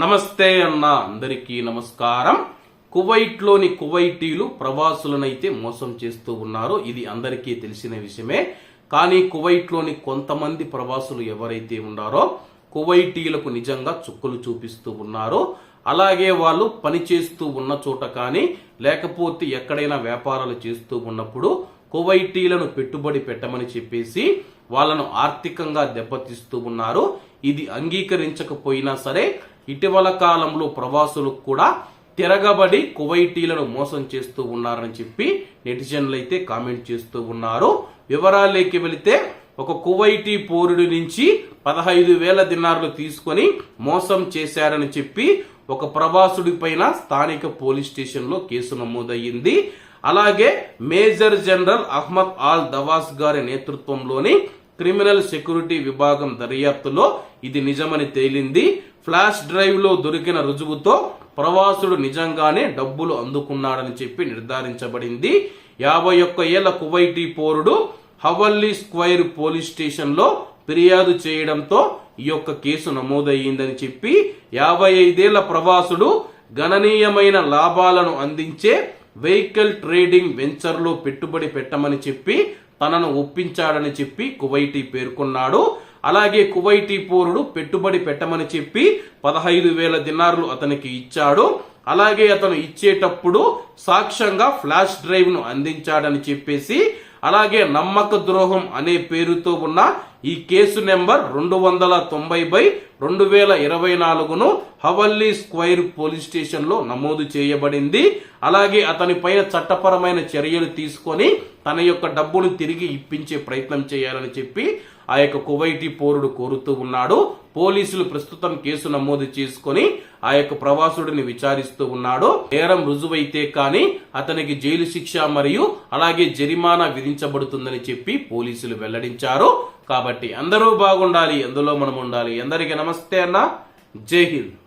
నమస్తే అన్న అందరికీ నమస్కారం. కువైట్లోని కువైటీలు ప్రవాసులనైతే మోసం చేస్తూ ఉన్నారు. ఇది అందరికీ తెలిసిన విషయమే. కానీ కువైట్లోని కొంతమంది ప్రవాసులు ఎవరైతే ఉన్నారో కువైటీలకు నిజంగా చుక్కలు చూపిస్తూ ఉన్నారు. అలాగే వాళ్ళు పని చేస్తూ ఉన్న చోట కానీ లేకపోతే ఎక్కడైనా వ్యాపారాలు చేస్తూ ఉన్నప్పుడు కువైటీలను పెట్టుబడి పెట్టమని చెప్పేసి వాళ్ళను ఆర్థికంగా దెబ్బతీస్తూ ఉన్నారు. ఇది అంగీకరించకపోయినా సరే ఇటీవల కాలంలో ప్రవాసులకు కూడా తిరగబడి కువైటీలను మోసం చేస్తూ ఉన్నారని చెప్పి నెటిజన్లు అయితే కామెంట్ చేస్తూ ఉన్నారు. వివరాల్లోకి వెళితే ఒక కువైటీ పౌరుడి నుంచి పదహైదు వేల దినార్లు తీసుకొని మోసం చేశారని చెప్పి ఒక ప్రవాసుడి పైన స్థానిక పోలీస్ స్టేషన్లో కేసు నమోదయ్యింది. అలాగే major general Ahmed Al Dawas గారి నేతృత్వంలోని క్రిమినల్ సెక్యూరిటీ విభాగం దర్యాప్తులో ఇది నిజమని తేలింది. ఫ్లాష్ డ్రైవ్లో దొరికిన రుజువుతో ప్రవాసుడు నిజంగానే డబ్బులు అందుకున్నాడని చెప్పి నిర్ధారించబడింది. యాభై ఒక్క ఏళ్ళ కువైటీ పోరుడు హవల్లీ స్క్వైర్ పోలీస్ స్టేషన్లో ఫిర్యాదు చేయడంతో ఈ యొక్క కేసు నమోదయ్యిందని చెప్పి యాభై ఐదేళ్ళ ప్రవాసుడు గణనీయమైన లాభాలను అందించే వెహికల్ ట్రేడింగ్ వెంచర్లో పెట్టుబడి పెట్టమని చెప్పి తనను ఒప్పించాడని చెప్పి కువైటీ పేర్కొన్నాడు. అలాగే కువైటీ పౌరుడు పెట్టుబడి పెట్టమని చెప్పి పదహైదు వేల దినార్లు అతనికి ఇచ్చాడు. అలాగే అతను ఇచ్చేటప్పుడు సాక్ష్యంగా ఫ్లాష్ డ్రైవ్ను అందించాడని చెప్పేసి అలాగే నమ్మక ద్రోహం అనే పేరుతో ఉన్న ఈ కేసు నెంబర్ రెండు వందల తొంభై బై రెండు వేల ఇరవై నాలుగును హవల్లీ స్క్వైర్ పోలీస్ స్టేషన్లో నమోదు చేయబడింది. అలాగే అతని పైన చట్టపరమైన చర్యలు తీసుకొని తన యొక్క డబ్బును తిరిగి ఇప్పించే ప్రయత్నం చేయాలని చెప్పి ఆ యొక్క కువైటీ పౌరుడు కోరుతూ ఉన్నాడు. పోలీసులు ప్రస్తుతం కేసు నమోదు చేసుకొని ఆ యొక్క ప్రవాసుడిని విచారిస్తూ ఉన్నాడు. నేరం రుజువైతే కానీ అతనికి జైలు శిక్ష మరియు అలాగే జరిమానా విధించబడుతుందని చెప్పి పోలీసులు వెల్లడించారు. కాబట్టి అందరూ బాగుండాలి అందులో మనం ఉండాలి. అందరికీ నమస్తే అన్న. జై హింద్.